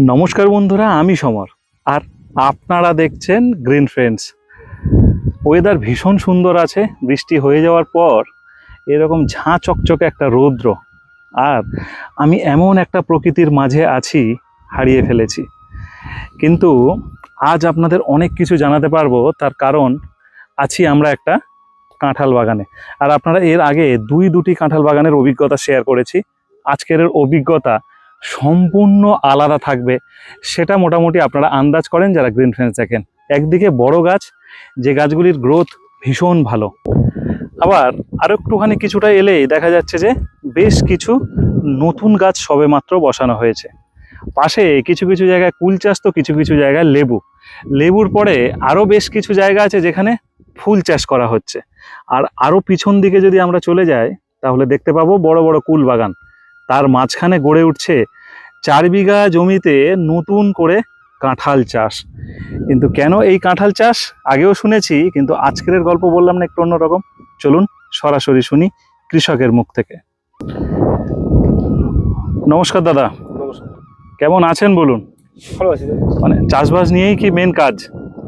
নমস্কার বন্ধুরা, আমি সমর। আর আপনারা দেখছেন গ্রিন ফ্রেন্ডস ওয়েদার ভীষণ সুন্দর আছে, বৃষ্টি হয়ে যাওয়ার পর এরকম ঝাঁ চকচকে একটা রৌদ্র। আর আমি এমন একটা প্রকৃতির মাঝে আছি, হারিয়ে ফেলেছি। কিন্তু আজ আপনাদের অনেক কিছু জানাতে পারব, তার কারণ আছি আমরা একটা কাঁঠাল বাগানে। আর আপনারা এর আগে দুই দুটি কাঁঠাল বাগানের অভিজ্ঞতা শেয়ার করেছি। আজকের অভিজ্ঞতা সম্পূর্ণ আলাদা থাকবে। সেটা মোটামুটি আপনারা আন্দাজ করেন যারা গ্রিন ফ্রেন্স দেখেন। একদিকে বড় গাছ, যে গাছগুলির গ্রোথ ভীষণ ভালো। আবার আরও একটুখানি কিছুটা এলেই দেখা যাচ্ছে যে বেশ কিছু নতুন গাছ সবেমাত্র বসানো হয়েছে। পাশে কিছু কিছু জায়গায় কুল চাষ তো কিছু কিছু জায়গায় লেবু। লেবুর পরে আরও বেশ কিছু জায়গা আছে যেখানে ফুল চাষ করা হচ্ছে। আর আরও পিছন দিকে যদি আমরা চলে যাই, তাহলে দেখতে পাবো বড় বড় কুল বাগান। তার মাঝখানে গড়ে উঠছে চার বিঘা জমিতে নতুন করে কাঁঠাল চাষ। কিন্তু কেন এই কাঁঠাল চাষ? আগেও শুনেছি কিন্তু আজকের গল্প বললাম না একটু অন্যরকম। চলুন সরাসরি শুনি কৃষকের মুখ থেকে। নমস্কার দাদা। নমস্কার। কেমন আছেন বলুন? ভালো আছি মানে চাষবাস নিয়েই কি মেন কাজ?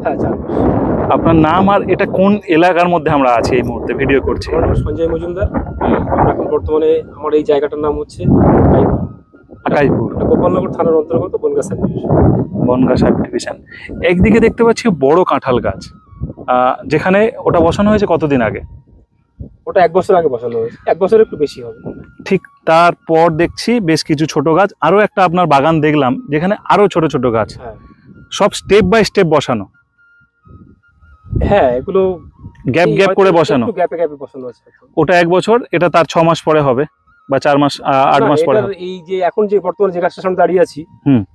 হ্যাঁ আপনার নাম আর এটা কোন এলাকার মধ্যে আমরা আছি এই মুহূর্তে? ভিডিও করছি। আমার নাম সঞ্জয় মজুমদার। আমরা এখন বর্তমানে আমার এই জায়গাটার নাম হচ্ছে। আকাইপুর গোপালনগর থানার অন্তর্গত Bangaon sub division Bangaon sub division একদিকে দেখতে পাচ্ছি বড় কাঁঠাল গাছ। যেখানে ওটা বসানো হয়েছে কতদিন আগে? ওটা এক বছর আগে বসানো হয়েছে। এক বছর একটু বেশি হবে। ঠিক তারপর দেখছি বেশ কিছু ছোট গাছ। আরও একটা আপনার বাগান দেখলাম যেখানে আরও ছোট ছোট গাছ। হ্যাঁ। সব স্টেপ বাই স্টেপ বসানো। হ্যাঁ এগুলো গ্যাপ গ্যাপ করে বসানো। গ্যাপে গ্যাপে বসানো আছে। ওটা এক বছর এটা তার ছ মাস পরে হবে। বা চার মাস আট মাস পরে এই যে এখন যে বর্তমানে যে গাছটার সামনে দাঁড়িয়ে আছি।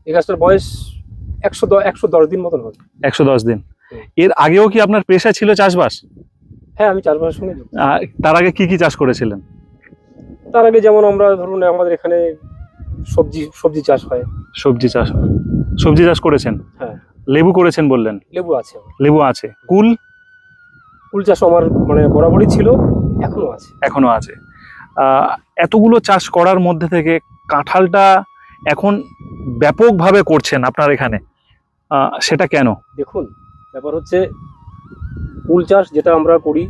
এই গাছটার বয়স একশো একশো দশ দিন মতন হবে। একশো দশ দিন। এর আগেও কি আপনার পেশা ছিল চাষবাস? হ্যাঁ আমি চার বছরের সঙ্গে তার আগে কি কি চাষ করেছিলেন? তার আগে যেমন আমরা ধরুন আমাদের এখানে সবজি সবজি চাষ হয়। সবজি চাষ হয়। সবজি চাষ করেছেন? হ্যাঁ। লেবু করেছেন বললেন। লেবু আছে লেবু আছে। কুল? কুল চাষ আমার মানে বরাবরই ছিল এখনও আছে। এখনও আছে। এতগুলো চাষ করার মধ্যে থেকে কাঁঠালটা এখন ব্যাপকভাবে করছেন আপনার এখানে। সেটা কেন? দেখুন ব্যাপার হচ্ছে ফুল চাষ যেটা আমরা করি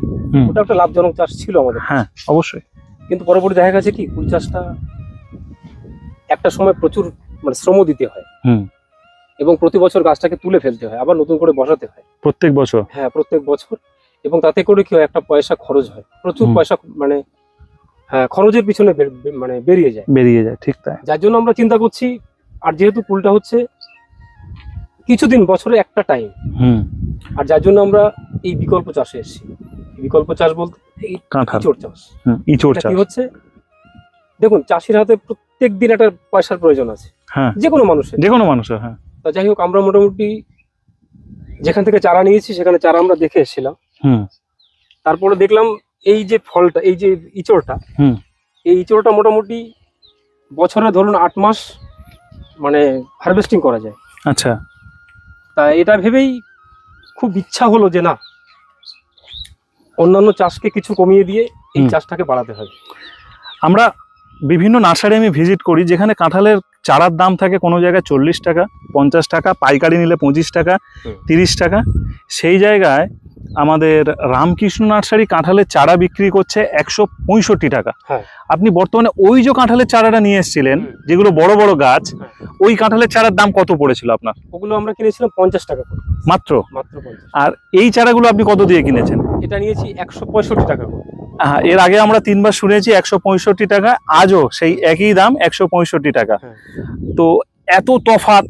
ওটা একটা লাভজনক চাষ ছিল আমাদের হ্যাঁ অবশ্যই। কিন্তু পরবর্তী দেখা গেছে কি ফুল চাষটা একটা সময় প্রচুর মানে শ্রম দিতে হয়। হুম। এবং প্রতি বছর গাছটাকে তুলে ফেলতে হয় আবার নতুন করে বসাতে হয়। প্রত্যেক বছর? হ্যাঁ প্রত্যেক বছর। এবং তাতে করে কি হয় একটা পয়সা খরচ হয়। প্রচুর পয়সা মানে খরচের পিছনে মানে বেরিয়ে যায়। বেরিয়ে যায় ঠিক তাই। যার জন্য আমরা চিন্তা করছি আর যেহেতু ফুলটা হচ্ছে কিছুদিন বছরে একটা টাইম হুম। আর যার জন্য আমরা এই বিকল্প চাষে এসেছি। বিকল্প চাষ বলতে ইঁচড় চাষ। হুম ইচড় চাষ কি হচ্ছে? দেখুন চাষির হাতে প্রত্যেক দিন একটা পয়সার প্রয়োজন আছে। হ্যাঁ। যে কোনো মানুষের। যে কোনো মানুষের হ্যাঁ। তা যাই হোক আমরা মোটামুটি যেখান থেকে চারা নিয়েছি সেখানে চারা আমরা দেখে এসেছিলাম। হুম। তারপরে দেখলাম এই যে ফলটা এই যে ইঁচড়টা এই ইঁচড়টা মোটামুটি বছরে ধরুন আট মাস মানে হারভেস্টিং করা যায়। আচ্ছা। তা এটা ভেবেই খুব ইচ্ছা হলো যে না অন্যান্য চাষকে কিছু কমিয়ে দিয়ে এই চাষটাকে বাড়াতে হবে। আমরা বিভিন্ন নার্সারি আমি ভিজিট করি যেখানে কাঁঠালের চারার দাম থাকে কোনো জায়গায় চল্লিশ টাকা পঞ্চাশ টাকা পাইকারি নিলে পঁচিশ টাকা তিরিশ টাকা। সেই জায়গায় আমাদের রামকৃষ্ণ নার্সারি কাঁঠালের চারা বিক্রি করছে একশো পঁয়ষট্টি টাকা। হ্যাঁ। আপনি বর্তমানে ওই যে কাঁঠালের চারাটা নিয়ে এসেছিলেন যেগুলো বড় বড় গাছ হ্যাঁ। ওই কাঁঠালের চারার দাম কত পড়েছিল আপনার? ওগুলো আমরা কিনেছিলাম পঞ্চাশ টাকা মাত্র? মাত্র আর এই চারাগুলো আপনি কত দিয়ে কিনেছেন? এটা নিয়েছি একশো পঁয়ষট্টি টাকা হ্যাঁ এর আগে আমরা তিনবার শুনেছি একশো পঁয়ষট্টি টাকা আজও সেই একই দাম একশো পঁয়ষট্টি টাকা। হ্যাঁ। তো এত তফাত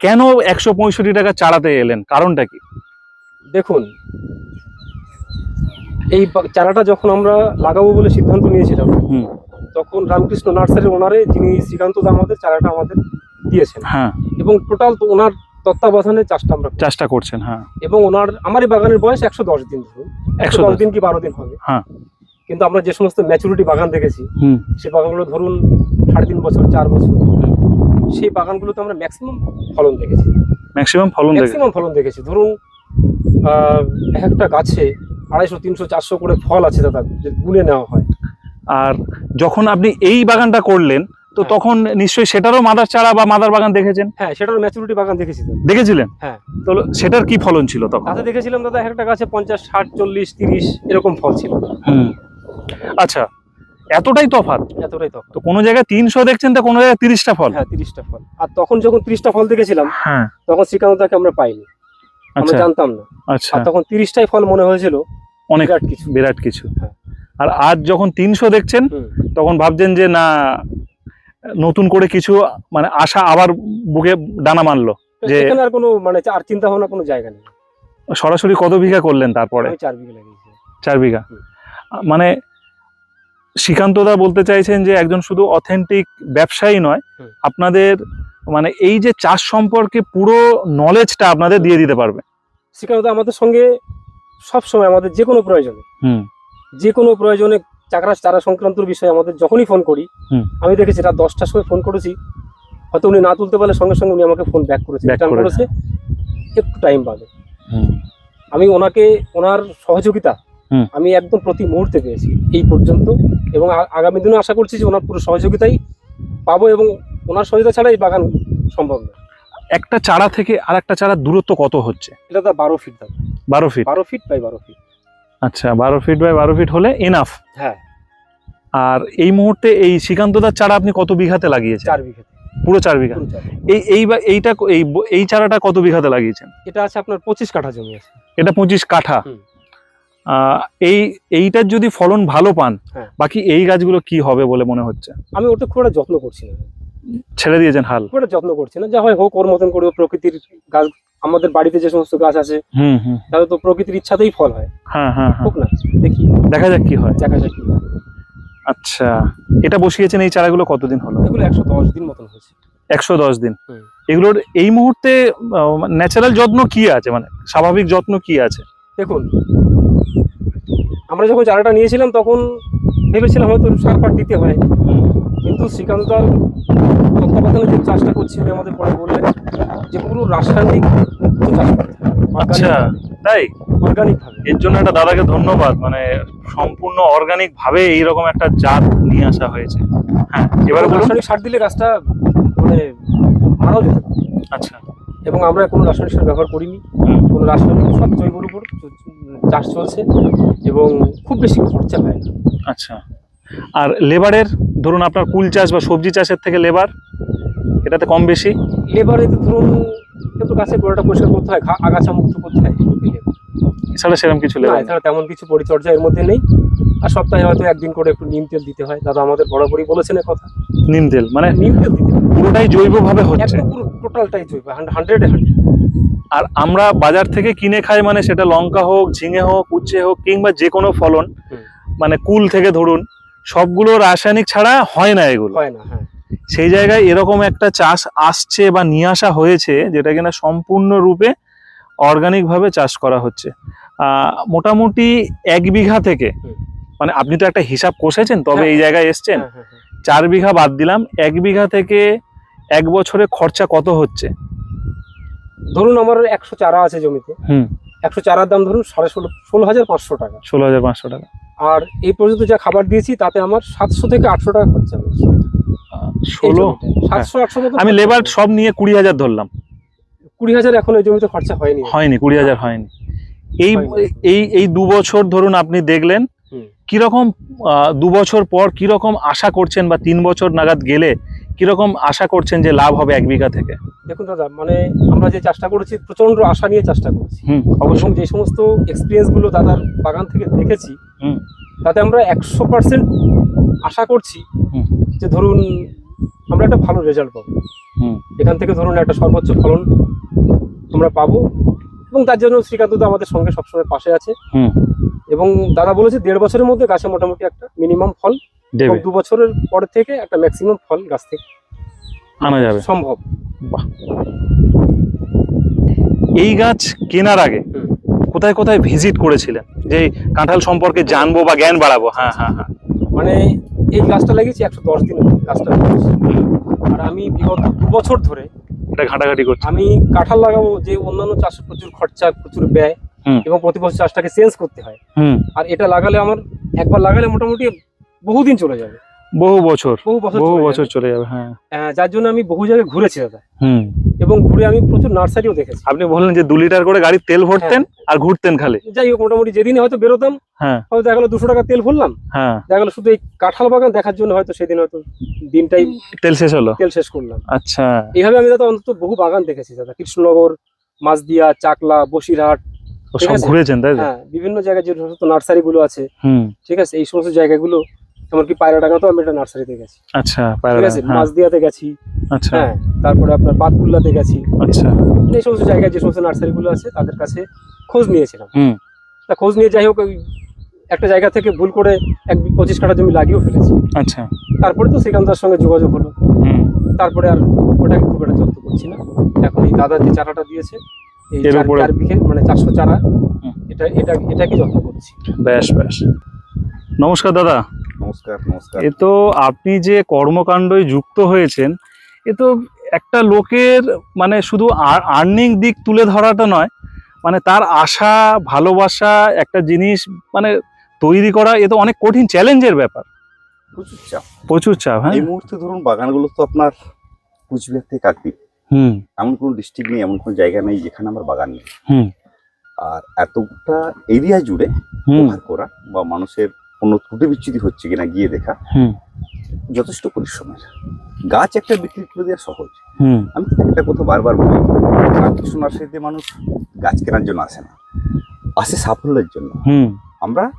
কেন একশো পঁয়ষট্টি টাকা চারাতে এলেন? কারণটা কি? দেখুন এই চারাটা যখন আমরা লাগাবো বলে সিদ্ধান্ত নিয়েছিলাম তখন রামকৃষ্ণ নার্সারির ওনারে যিনি শ্রীকান্ত দা আমাদের চারাটা আমাদের দিয়েছেন। হ্যাঁ। এবং টোটাল তো ওনার তত্ত্বাবধানে চাষটা আমরা চাষটা করছেন হ্যাঁ। এবং ওনার আমার এই বাগানের বয়স একশো দশ দিন ধরুন। একশো দশ দিন কি বারো দিন হবে। হ্যাঁ। কিন্তু আমরা যে সমস্ত ম্যাচুরিটি বাগান দেখেছি সেই বাগানগুলো ধরুন সাড়ে তিন বছর চার বছর। সেই বাগানগুলোতে আমরা ম্যাক্সিমাম ফলন দেখেছি। ম্যাক্সিমাম ফলন ম্যাক্সিমাম ফলন দেখেছি। ধরুন এক একটা গাছে আড়াইশো তিনশো চারশো করে ফল আছে দাদা যে গুনে নেওয়া হয়। আর যখন আপনি এই বাগানটা করলেন তো হ্যাঁ। তখন নিশ্চয়ই সেটারও মাদার চারা বা মাদার বাগান দেখেছেন? হ্যাঁ সেটারও ম্যাচুরিটি বাগান দেখেছি তো দেখেছিলেন? হ্যাঁ। তো সেটার কি ফলন ছিল তখন? তাতে দেখেছিলাম দাদা একটা গাছে পঞ্চাশ ষাট চল্লিশ তিরিশ এরকম ফল ছিল। হুম। আচ্ছা এতটাই তফাৎ? এতটাই তখন তো কোনো জায়গায় তিনশো দেখছেন তো কোনো জায়গায় তিরিশটা ফল? হ্যাঁ তিরিশটা ফল। আর তখন যখন তিরিশটা ফল দেখেছিলাম হ্যাঁ। তখন শ্রীকান্তদাকে আমরা পাইনি। আমরা আচ্ছা। জানতাম না। আচ্ছা। তখন তিরিশটাই ফল মনে হয়েছিল অনেক কিছু। বিরাট কিছু। হ্যাঁ। আর আজ যখন তিনশো দেখছেন তখন ভাবছেন যে না নতুন করে কিছু মানে আশা আবার বুকে ডানা মারলো যে- এখানে আর কোনো মানে আর চিন্তা ভাবনা কোনো জায়গা নেই। সরাসরি কত বিঘা করলেন তারপরে? চার বিঘে লাগিয়েছি। চার বিঘা। মানে শ্রীকান্ত দা বলতে চাইছেন যে একজন শুধু অথেন্টিক ব্যবসায়ী নয় আপনাদের মানে এই যে চাষ সম্পর্কে পুরো নলেজটা আপনাদের দিয়ে দিতে পারবে। শ্রীকান্ত আমাদের সঙ্গে সব সময় আমাদের যে কোনো প্রয়োজনে। হুম। যে কোনো প্রয়োজনে চাকরা চারা সংক্রান্ত বিষয়ে আমাদের যখনই ফোন করি। আমি দেখেছি রাত দশটার সময় ফোন করেছি। হয়তো উনি না তুলতে পারলে সঙ্গে সঙ্গে উনি আমাকে ফোন ব্যাক করেছে করেছে। একটু টাইম পাবে আমি ওনাকে ওনার সহযোগিতা। আমি একদম প্রতি মুহূর্তে পেয়েছি এই পর্যন্ত। এবং আগামী দিনে আশা করছি যে ওনার পুরো সহযোগিতাই পাবো এবং ওনার সহযোগিতা ছাড়া এই বাগান সম্ভব না একটা চারা থেকে আর একটা চারার দূরত্ব কত হচ্ছে? এটা তো বারো ফিট দাম। বারো ফিট বারো ফিট বাই বারো ফিট আচ্ছা বারো ফিট বাই বারো ফিট হলে এনাফ হ্যাঁ। আর এই মুহূর্তে এই শ্রীকান্ত শ্রীকান্তদার চারা আপনি কত বিঘাতে লাগিয়েছেন? চার বিঘাতে। পুরো চার বিঘা? চার। এই এই এইটা এই এই চারাটা কত বিঘাতে লাগিয়েছেন? এটা আছে আপনার পঁচিশ কাঠা জমি আছে। এটা পঁচিশ কাঠা। এই এইটার যদি ফলন ভালো পান হ্যাঁ। বাকি এই গাছগুলো কি হবে বলে মনে হচ্ছে? আমি ওটা খুব একটা যত্ন করছি না। ছেড়ে দিয়েছেন হাল? খুব একটা যত্ন করছি না। যা হয় হোক ওর মতন করে ও প্রকৃতির গাছ আমাদের বাড়িতে যে সমস্ত গাছ আছে হুম হুম। তাহলে তো প্রকৃতির ইচ্ছাতেই ফল হয়। হ্যাঁ হ্যাঁ হ্যাঁ। হোক না দেখি। দেখা যাক কি হয়। দেখা যাক কি হয়। আচ্ছা এটা বসিয়েছেন এই চারাগুলো কতদিন হলো? এগুলো একশো দশ দিন মতন হয়েছে। একশো দশ দিন। এগুলোর এই মুহূর্তে ন্যাচারাল যত্ন কি আছে? মানে স্বাভাবিক যত্ন কি আছে? দেখুন আমরা যখন চারাটা নিয়েছিলাম তখন ভেবেছিলাম হয়তো সার ফার দিতে হয়। কিন্তু শ্রীকান্ত তার তত্ত্বাবধানে যে চাষটা করছি উনি আমাদের পরে বললেন যে পুরো রাসায়নিক মুক্ত চাষ আচ্ছা তাই? অর্গানিক এর জন্য একটা দাদাকে ধন্যবাদ মানে সম্পূর্ণ অর্গানিক ভাবে এইরকম একটা জাত নিয়ে আসা হয়েছে। হ্যাঁ এবারে রাসায়নিক সার দিলে গাছটা মানে মারাও যেত আচ্ছা। এবং আমরা কোনো রাসায়নিক সার ব্যবহার করিনি। কোনো রাসায়নিক সব জৈবর উপর চাষ চলছে এবং খুব বেশি খরচা হয় না। আচ্ছা। আর লেবারের ধরুন আপনার কুল চাষ বা সবজি চাষের থেকে লেবার এটাতে কম বেশি? লেবারে তো ধরুন একটু গাছের গোড়াটা পরিষ্কার করতে হয় আগাছা মুক্ত করতে হয়। এছাড়া সেরকম কিছু লেবার এছাড়া তেমন কিছু পরিচর্যা এর মধ্যে নেই। আর সপ্তাহে হয়তো একদিন করে একটু নিম তেল দিতে হয়। দাদা আমাদের বরাবরই বলেছেন কথা। নিম তেল মানে নিম তেল দিতে পুরোটাই জৈবভাবে হচ্ছে। পুরো টোটালটাই জৈব হান্ড্রেড হান্ড্রেড আর আমরা বাজার থেকে কিনে খাই মানে সেটা লঙ্কা হোক ঝিঙে হোক উচ্ছে হোক কিংবা যে কোনো ফলন মানে কুল থেকে ধরুন সবগুলো রাসায়নিক ছাড়া হয় না এগুলো। হয় না হ্যাঁ। সেই জায়গায় এরকম একটা চাষ আসছে বা নিয়ে আসা হয়েছে যেটা কিনা সম্পূর্ণরূপে অর্গানিক ভাবে চাষ করা হচ্ছে। আহ, মোটামুটি এক বিঘা থেকে। মানে আপনি তো একটা হিসাব কষেছেন তবে হ্যাঁ। এই জায়গায় এসছেন। হ্যাঁ, হ্যাঁ, হ্যাঁ। চার বিঘা বাদ দিলাম এক বিঘা থেকে এক বছরে খরচা কত হচ্ছে? ধরুন আমার একশো চারা আছে জমিতে। হুম। একশো চারার দাম ধরুন সাড়ে ষোলো ষোলো হাজার পাঁচশো টাকা। ষোলো হাজার পাঁচশো টাকা। আর এই পর্যন্ত যা খাবার দিয়েছি তাতে আমার সাতশো থেকে আটশো টাকা খরচা হয়েছে। ষোলো? সাতশো আটশো আমি লেবার সব নিয়ে কুড়ি হাজার ধরলাম। কুড়ি হাজার এখন এই জমিতে খরচা হয়নি। হয়নি কুড়ি হাজার হয়নি। এই এই এই দু বছর ধরুন আপনি দেখলেন। কীরকম দু বছর পর কীরকম আশা করছেন বা তিন বছর নাগাদ গেলে কীরকম আশা করছেন যে লাভ হবে এক বিঘা থেকে? দেখুন দাদা মানে আমরা যে চাষটা করেছি প্রচণ্ড আশা নিয়ে চাষটা করেছি। এবং অবশ্যই। যে সমস্ত এক্সপিরিয়েন্সগুলো দাদার বাগান থেকে দেখেছি তাতে আমরা একশো পার্সেন্ট আশা করছি যে ধরুন আমরা একটা ভালো রেজাল্ট পাবো। এখান থেকে ধরুন একটা সর্বোচ্চ ফলন আমরা পাবো। এবং তার জন্য শ্রীকান্ত দা আমাদের সঙ্গে সবসময় পাশে আছে। এবং দাদা বলেছে দেড় বছরের মধ্যে গাছে মোটামুটি একটা মিনিমাম ফল এবং দেবে। দু বছরের পর থেকে একটা ম্যাক্সিমাম ফল গাছ থেকে আনা যাবে। সম্ভব। এই গাছ কেনার আগে কোথায় কোথায় ভিজিট করেছিলেন? যে কাঁঠাল সম্পর্কে জানব বা জ্ঞান বাড়াবো। হ্যাঁ হ্যাঁ হ্যাঁ। মানে এই গাছটা লাগিয়েছি একশো দশ দিন গাছটা আর আমি বিগত দু বছর ধরে এটা ঘাটাঘাটি করছি। আমি কাঁঠাল লাগাবো যে অন্যান্য চাষে প্রচুর খরচা প্রচুর ব্যয় এবং প্রতি বছর চাষটাকে চেঞ্জ করতে হয়। আর এটা লাগালে আমার একবার লাগালে মোটামুটি বহুদিন চলে যাবে। বহু বছর বহু বছর বহু চলে বছর যাবে। চলে যাবে হ্যাঁ। যার জন্য আমি বহু জায়গায় ঘুরেছি দাদা। হুম। এবং ঘুরে আমি প্রচুর নার্সারিও দেখেছি। আপনি বললেন যে দু লিটার করে গাড়ির তেল ভরতেন আর ঘুরতেন খালি। যাই হোক মোটামুটি যেদিন হয়তো বেরোতাম হ্যাঁ। হয়তো দেখা গেলো দুশো টাকা তেল ভরলাম। হ্যাঁ। দেখা গেলো শুধু এই কাঁঠাল বাগান দেখার জন্য হয়তো সেদিন হয়তো দিনটাই তেল শেষ হলো? তেল শেষ করলাম। আচ্ছা। এইভাবে আমি দাদা অন্তত বহু বাগান দেখেছি দাদা। কৃষ্ণনগর মাছদিয়া চাকলা বসিরহাট সব ঘুরেছেন তাই হ্যাঁ বিভিন্ন জায়গায় যে সমস্ত নার্সারি গুলো আছে হুম। ঠিক আছে? এই সমস্ত জায়গাগুলো এমনকি পায়রা টাকা তো আমি একটা নার্সারিতে গেছি। আচ্ছা ঠিক পায়রা আছে হ্যাঁ। মাছদিয়াতে গেছি। আচ্ছা। হ্যাঁ তারপরে আপনার বাতকুল্লাতে গেছি। আচ্ছা। এই সমস্ত জায়গায় যে সমস্ত নার্সারিগুলো আছে তাদের কাছে খোঁজ নিয়েছিলাম। হুম। তা খোঁজ নিয়ে যাই হোক একটা জায়গা থেকে ভুল করে এক পঁচিশ কাঠা জমি লাগিয়েও ফেলেছি। আচ্ছা। তারপরে তো শ্রীকান্তার সঙ্গে যোগাযোগ হলো। হুম। তারপরে আর ওটাকে খুব একটা যত্ন করছি না। এখন এই দাদা যে চারাটা দিয়েছে এই চার- বিঘে মানে চারশো চারা। এটা এটা এটাকে যত্ন করছি। বেশ বেশ। নমস্কার দাদা। নমস্কার নমস্কার। এ তো আপনি যে কর্মকাণ্ডে যুক্ত হয়েছেন এ তো একটা লোকের মানে শুধু আর্নিং দিক তুলে ধরাটা নয় মানে তার আশা ভালোবাসা একটা জিনিস মানে তৈরি করা এ তো অনেক কঠিন চ্যালেঞ্জের ব্যাপার। প্রচুর চাপ। প্রচুর চাপ হ্যাঁ? এই মুহূর্তে ধরুন বাগানগুলো তো আপনার কুচবিহার থেকে কাকদ্বীপ হুম। এমন কোনো ডিস্ট্রিক্ট নেই এমন কোনো জায়গা নেই যেখানে আমার বাগান নেই। হুম। আর এতটা এরিয়া জুড়ে কভার করা বা মানুষের কোনো ত্রুটি বিচ্যুতি হচ্ছে কিনা গিয়ে দেখা হুম। যথেষ্ট পরিশ্রমের। গাছ একটা বিক্রি করে দেওয়া সহজ। হুম। আমি একটা কথা বারবার বলি রামকৃষ্ণ নার্সারিতে মানুষ গাছ কেনার জন্য আসে না। আসে সাফল্যের জন্য। হুম। আমরা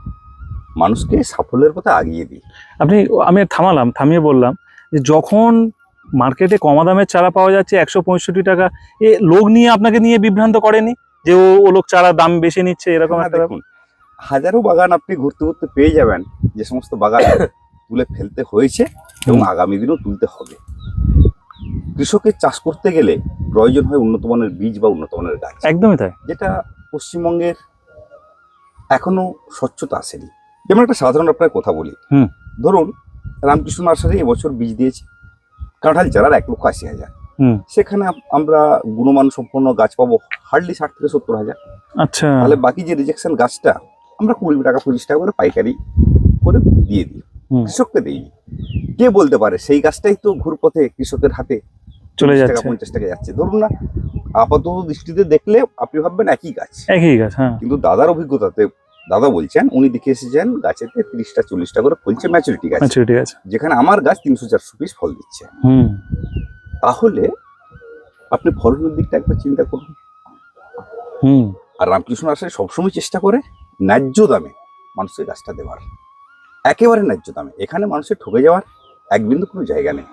মানুষকে সাফল্যের কথা আগিয়ে দিই। আপনি আমি থামালাম থামিয়ে বললাম যে যখন মার্কেটে কমা দামের চারা পাওয়া যাচ্ছে একশো পঁয়ষট্টি টাকা এ লোক নিয়ে আপনাকে নিয়ে বিভ্রান্ত করেনি? যে ও লোক চারা দাম বেশি নিচ্ছে এরকম হ্যাঁ, একটা? দেখুন হাজারো বাগান আপনি ঘুরতে ঘুরতে পেয়ে যাবেন। যে সমস্ত বাগান তুলে ফেলতে হয়েছে এবং আগামী দিনও তুলতে হবে। কৃষকের চাষ করতে গেলে প্রয়োজন হয় উন্নত মানের বীজ বা উন্নত মানের গাছ। একদমই তাই। যেটা পশ্চিমবঙ্গের এখনও স্বচ্ছতা আসেনি। যেমন একটা সাধারণ আপনার কথা বলি। ধরুন রামকৃষ্ণ নার্সারি এবছর বীজ দিয়েছে। কাঁঠাল চারার এক লক্ষ আশি হাজার। সেখানে আমরা গুণমান সম্পন্ন গাছ পাবো হার্ডলি ষাট থেকে সত্তর হাজার। আচ্ছা। তাহলে বাকি যে রিজেকশন গাছটা আমরা কুড়ি টাকা পঁচিশ টাকা করে পাইকারি করে দিয়ে দিই। কৃষককে দিই। কে বলতে পারে? সেই গাছটাই তো ঘুরপথে কৃষকের হাতে চলে যাচ্ছে। পঞ্চাশ টাকা যাচ্ছে। ধরুন না আপাতত দৃষ্টিতে দেখলে আপনি ভাববেন একই গাছ। একই গাছ হ্যাঁ। কিন্তু দাদার অভিজ্ঞতাতে দাদা বলছেন উনি দেখে এসেছেন গাছেতে তিরিশটা চল্লিশটা করে ফলছে ম্যাচুরিটি গাছ। ঠিক আছে যেখানে আমার গাছ তিনশো চারশো পিস ফল দিচ্ছে। হুম। তাহলে আপনি ফলনের দিকটা একবার চিন্তা করুন। হুম। আর রামকৃষ্ণ আসলে সবসময় চেষ্টা করে। ন্যায্য দামে মানুষের গাছটা দেওয়ার। একেবারে ন্যায্য দামে। এখানে মানুষের ঠকে যাওয়ার এক বিন্দু কোনো জায়গা নেই।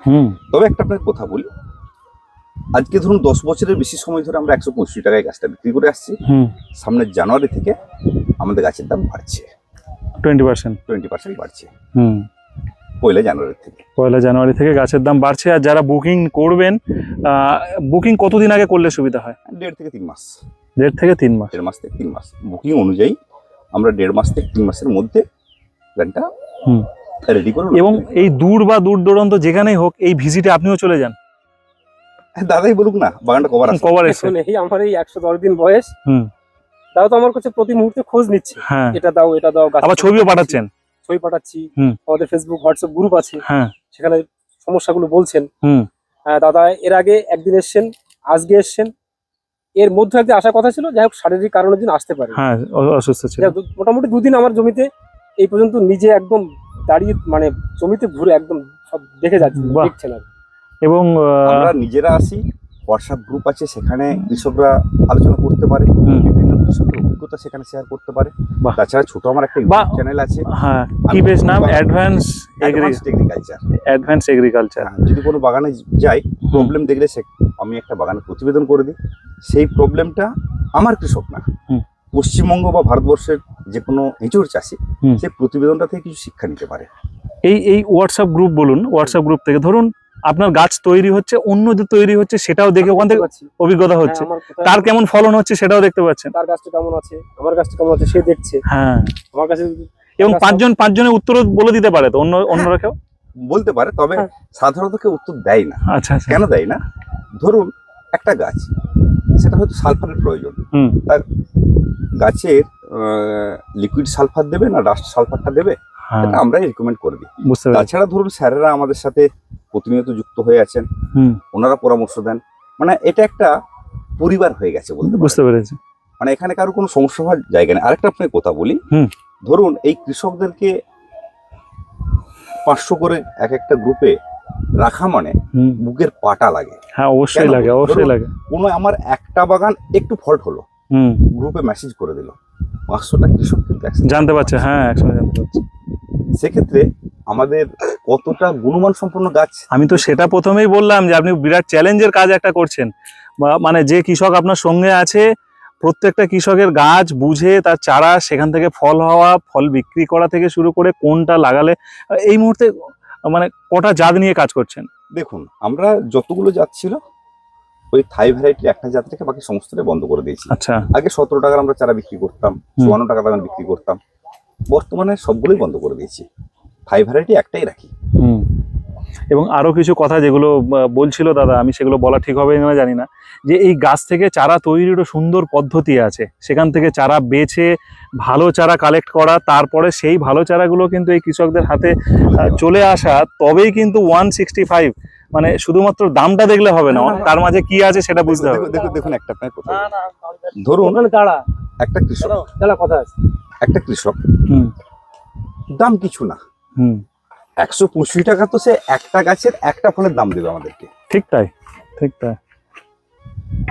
তবে একটা আপনার কথা বলি আজকে ধরুন দশ বছরের বেশি সময় ধরে আমরা একশো পঁয়ষট্টি টাকায় গাছটা বিক্রি করে আসছি। সামনের জানুয়ারি থেকে আমাদের গাছের দাম বাড়ছে। Twenty percent. টোয়েন্টি পার্সেন্ট বাড়ছে। হুম। পয়লা জানুয়ারি থেকে। পয়লা জানুয়ারি থেকে গাছের দাম বাড়ছে। আর যারা বুকিং করবেন বুকিং কতদিন আগে করলে সুবিধা হয়? দেড় থেকে তিন মাস। দেড় থেকে তিন মাস। দেড় মাস থেকে তিন মাস। বুকিং অনুযায়ী আমরা দেড় মাস থেকে তিন মাসের মধ্যে গানটা হুম। রেডি করে এবং এই দূর বা দূর দূরান্ত যেখানেই হোক এই ভিজিটে আপনিও চলে যান। হ্যাঁ, দাদাই বলুক না বাগানটা কভার আছে। কভার এসে এই আমার এই একশো দশ দিন বয়স। হুম। তাও তো আমার কাছে প্রতি মুহূর্তে খোঁজ নিচ্ছে। হ্যাঁ। এটা দাও এটা দাও আবার ছবিও পাঠাচ্ছেন। ছবি পাঠাচ্ছি। আমাদের ফেসবুক হোয়াটসঅ্যাপ গ্রুপ আছে। হ্যাঁ। সেখানে সমস্যাগুলো বলছেন। হুম। হ্যাঁ, দাদা এর আগে একদিন এসছেন আজকে এসছেন। এর মধ্যে একদিন আসার কথা ছিল যাই হোক শারীরিক কারণের জন্য আসতে পারে। হ্যাঁ অসুস্থ ছিল। মোটামুটি দুদিন আমার জমিতে এই পর্যন্ত নিজে একদম দাঁড়িয়ে মানে জমিতে ঘুরে একদম সব দেখে যাচ্ছে দেখছে না। এবং আমরা নিজেরা আসি হোয়াটসঅ্যাপ গ্রুপ আছে সেখানে কৃষকরা আলোচনা করতে পারে বিভিন্ন কৃষকের অভিজ্ঞতা সেখানে শেয়ার করতে পারে। তাছাড়া ছোট আমার একটা বাহ। চ্যানেল আছে। হ্যাঁ কি বেশ নাম? অ্যাডভান্স এগ্রিকালচার অ্যাডভান্স এগ্রিকালচার যদি কোনো বাগানে যাই প্রবলেম দেখলে সে আমি একটা বাগানে প্রতিবেদন করে দিই। সেই প্রবলেমটা আমার কৃষক না। পশ্চিমবঙ্গ বা ভারতবর্ষের যে কোনো এঁচড় চাষি সেই প্রতিবেদনটা থেকে কিছু শিক্ষা নিতে পারে। এই এই হোয়াটসঅ্যাপ গ্রুপ বলুন হোয়াটসঅ্যাপ গ্রুপ থেকে ধরুন আপনার গাছ তৈরি হচ্ছে অন্য যে তৈরি হচ্ছে সেটাও দেখে ওখান থেকে অভিজ্ঞতা হ্যাঁ, হচ্ছে। তার কেমন ফলন হচ্ছে সেটাও দেখতে পাচ্ছেন। তার গাছটা কেমন আছে আমার গাছটা কেমন আছে সে দেখছে। হ্যাঁ। আমার কাছে এবং পাঁচজন পাঁচজনের উত্তরও বলে দিতে পারে তো অন্য অন্যরা কেউ? বলতে পারে তবে হ্যাঁ। সাধারণত কেউ উত্তর দেয় না। আচ্ছা আচ্ছা। কেন দেয় না? ধরুন একটা গাছ সেটা হয়তো সালফারের প্রয়োজন। হুম। গাছের লিকুইড সালফার দেবে না ডাস্ট সালফারটা দেবে? হ্যাঁ। এটা আমরাই রেকমেন্ড করে দিই। বুঝতে তাছাড়া ধরুন স্যারেরা আমাদের সাথে প্রতিনিয়ত যুক্ত হয়ে আছেন। হুম। ওনারা পরামর্শ দেন। মানে এটা একটা পরিবার হয়ে গেছে বলতে বুঝতে পেরেছি। মানে এখানে কারও কোনো সমস্যা হওয়ার জায়গা নেই। আরেকটা আপনাকে কথা বলি। ধরুন এই কৃষকদেরকে পাঁচশো করে এক একটা গ্রুপে রাখা মানে বুকের পাটা লাগে। হ্যাঁ অবশ্যই লাগে অবশ্যই লাগে। কোনো আমার একটা বাগান একটু ফল্ট হলো। গ্রুপে মেসেজ করে দিল। পাঁচশোটা কৃষক কিন্তু জানতে পারছে হ্যাঁ একসঙ্গে জানতে পারছে। সেক্ষেত্রে আমাদের কতটা গুণমান সম্পন্ন গাছ? আমি তো সেটা প্রথমেই বললাম যে আপনি বিরাট চ্যালেঞ্জের কাজ একটা করছেন। মানে যে কৃষক আপনার সঙ্গে আছে প্রত্যেকটা কৃষকের গাছ বুঝে তার চারা সেখান থেকে ফল হওয়া ফল বিক্রি করা থেকে শুরু করে কোনটা লাগালে এই মুহূর্তে মানে কটা জাত নিয়ে কাজ করছেন? দেখুন আমরা যতগুলো জাত ছিল ওই থাই ভ্যারাইটির একটা জাত থেকে বাকি সমস্তটাই বন্ধ করে দিয়েছি। আচ্ছা। আগে সতেরো টাকার আমরা চারা বিক্রি করতাম চুয়ান্ন টাকা দামে বিক্রি করতাম। বর্তমানে সবগুলোই বন্ধ করে দিয়েছি। থাই ভ্যারাইটি একটাই রাখি। এবং আরও কিছু কথা যেগুলো বলছিল দাদা আমি সেগুলো বলা ঠিক হবে না জানি না। যে এই গাছ থেকে চারা তৈরিরও সুন্দর পদ্ধতি আছে। সেখান থেকে চারা বেছে ভালো চারা কালেক্ট করা তারপরে সেই ভালো চারাগুলো কিন্তু এই কৃষকদের হাতে চলে আসা তবেই কিন্তু ওয়ান সিক্সটি ফাইভ মানে শুধুমাত্র দামটা দেখলে হবে না। তার মাঝে কি আছে সেটা বুঝতে হবে। দেখুন দেখুন একটা আপনার কথা। ধরুন একটা কৃষক। কথা আছে। একটা কৃষক। হুম। দাম কিছু না। হুম। একশো পঁচিশ টাকা তো সে একটা গাছের একটা ফলের দাম দেবে আমাদেরকে। ঠিক তাই ঠিক তাই।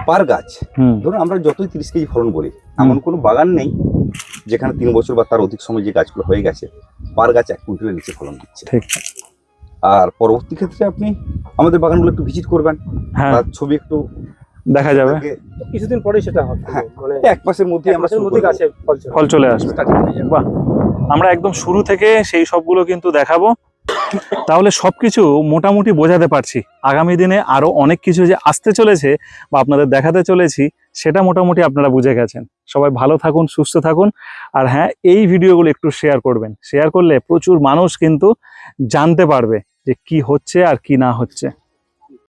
পার গাছ ধরুন আমরা যতই তিরিশ কেজি ফলন বলি এমন কোনো বাগান নেই যেখানে তিন বছর বা তার অধিক সময় যে গাছগুলো হয়ে গেছে পার গাছ এক কুইন্টালের নিচে ফলন দিচ্ছে। ঠিক। আর পরবর্তী ক্ষেত্রে আপনি আমাদের বাগানগুলো একটু ভিজিট করবেন হ্যাঁ। তার ছবি একটু দেখা যাবে। কিছুদিন পরে সেটা হবে। হ্যাঁ। মানে এক মাসের মধ্যে আমরা করে গাছে ফল চলে আসবে। বাহ। আমরা একদম শুরু থেকে সেই সবগুলো কিন্তু দেখাবো। তাহলে সব কিছু মোটামুটি বোঝাতে পারছি। আগামী দিনে আরও অনেক কিছু যে আসতে চলেছে বা আপনাদের দেখাতে চলেছি, সেটা মোটামুটি আপনারা বুঝে গেছেন। সবাই ভালো থাকুন, সুস্থ থাকুন। আর হ্যাঁ এই ভিডিওগুলো একটু শেয়ার করবেন। শেয়ার করলে প্রচুর মানুষ কিন্তু জানতে পারবে যে কি হচ্ছে আর কি না হচ্ছে।